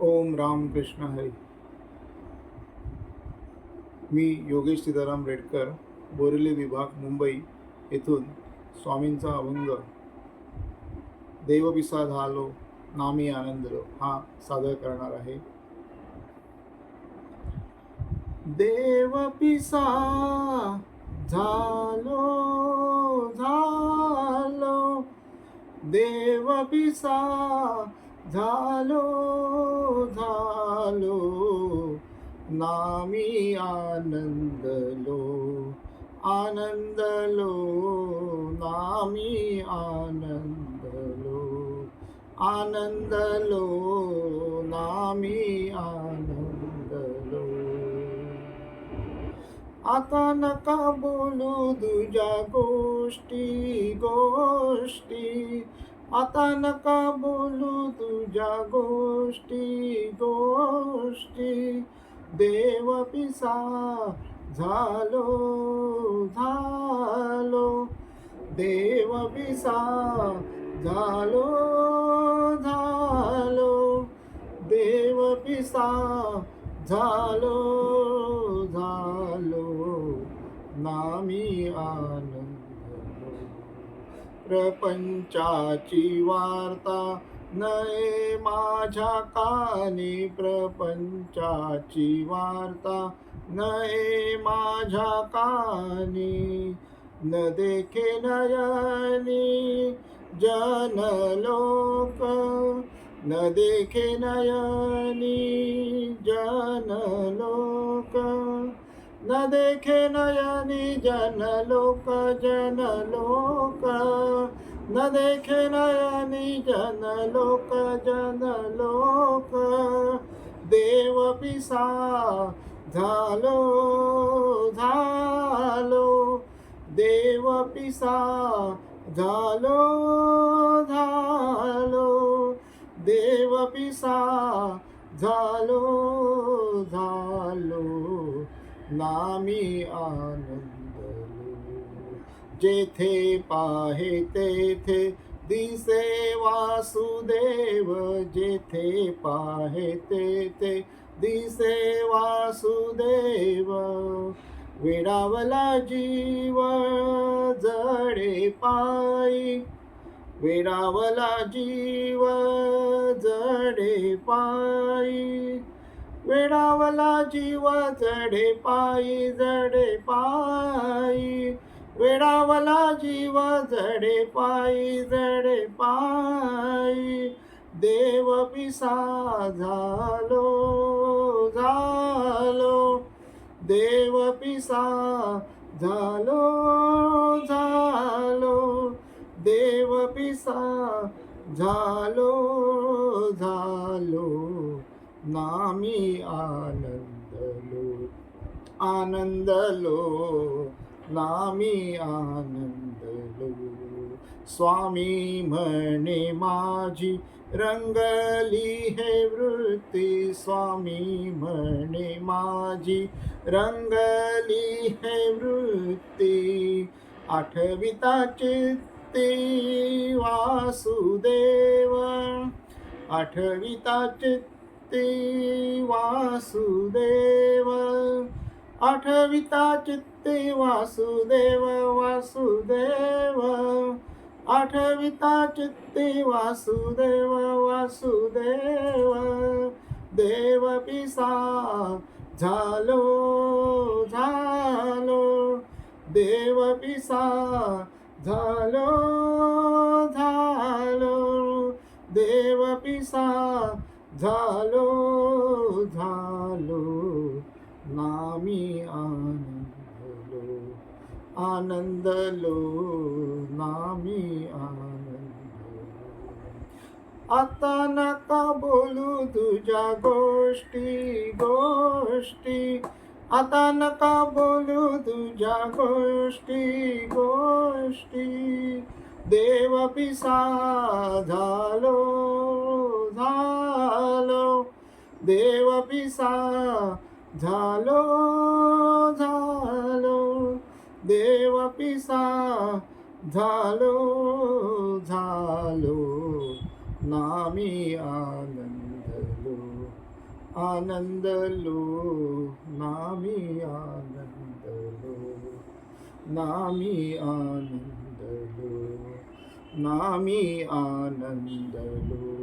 ओम राम कृष्ण हरी. मी योगेश सीताराम रेडकर बोरिवली विभाग मुंबई येथून स्वामींचा अभंग देवपिसा झालो नामी आनंदलो हा सादर करणार आहे. देवपिसा झालो झालो. देवपिसा झालो झालो नामी आनंदलो आनंदलो नामी आनंदलो आनंदलो नामी आनंदलो आता नका बोलू तुझ्या गोष्टी गोष्टी आता नका बोलू तुझ्या गोष्टी गोष्टी. देव पिसा झालो झालो. देव पिसा झालो झालो. देव पिसा झालो झालो. नामी आनंद प्रपंचाची वार्ता नये माझ्या कानी प्रपंचाची वार्ता नये माझ्या कानी. न देखे नयनी जन लोक न देखे नयनी जन लोक न देखे नयनी जन लोक जन लोक न देखे नयनी जन लोक जन लोक देव पिसा झालो झालो। देव पिसा झालो झालो। देव पिसा झालो झालो। नामी आनंद जेथे पाहे तेथे दिसे वासुदेव। जेथे पाहे तेथे दिसे वासुदेव। वेडावला जीव जडे पायी वेडावला जीव जडे पायी वेडावला जीव जडे पायी जडे पायी. वेडावला जीव जडे पायी जडे पायी. देव पिसा झालो झालो. देव पिसा झालो झालो. देव पिसा झालो झालो. नामी आनंदलो आनंदलो नामी आनंदलो। स्वामी म्हणे माझी रंगली हे वृत्ती. स्वामी म्हणे माझी रंगली हे वृत्ती. आठविता चित्ती वासुदेव. आठविता चित्ती वासुदेव. आठविता चित्ते वासुदेव वासुदेव. आठविता चित्ते वासुदेव वासुदेव. देव पिसा झालो झालो. देव पिसा झालो झालो. देव पिसा झालो झालो नामी आनंदलो आनंदलो नामी आनंदलो आता नका बोलू तुझ्या गोष्टी गोष्टी आता नका बोलू तुझ्या गोष्टी गोष्टी देव पिसा झालो झालो देव पिसा झालो झालो देव पिसा झालो झालो नामी आनंदलो आनंदलो नामी आनंदलो नामी आनंदलो नामी आनंदलो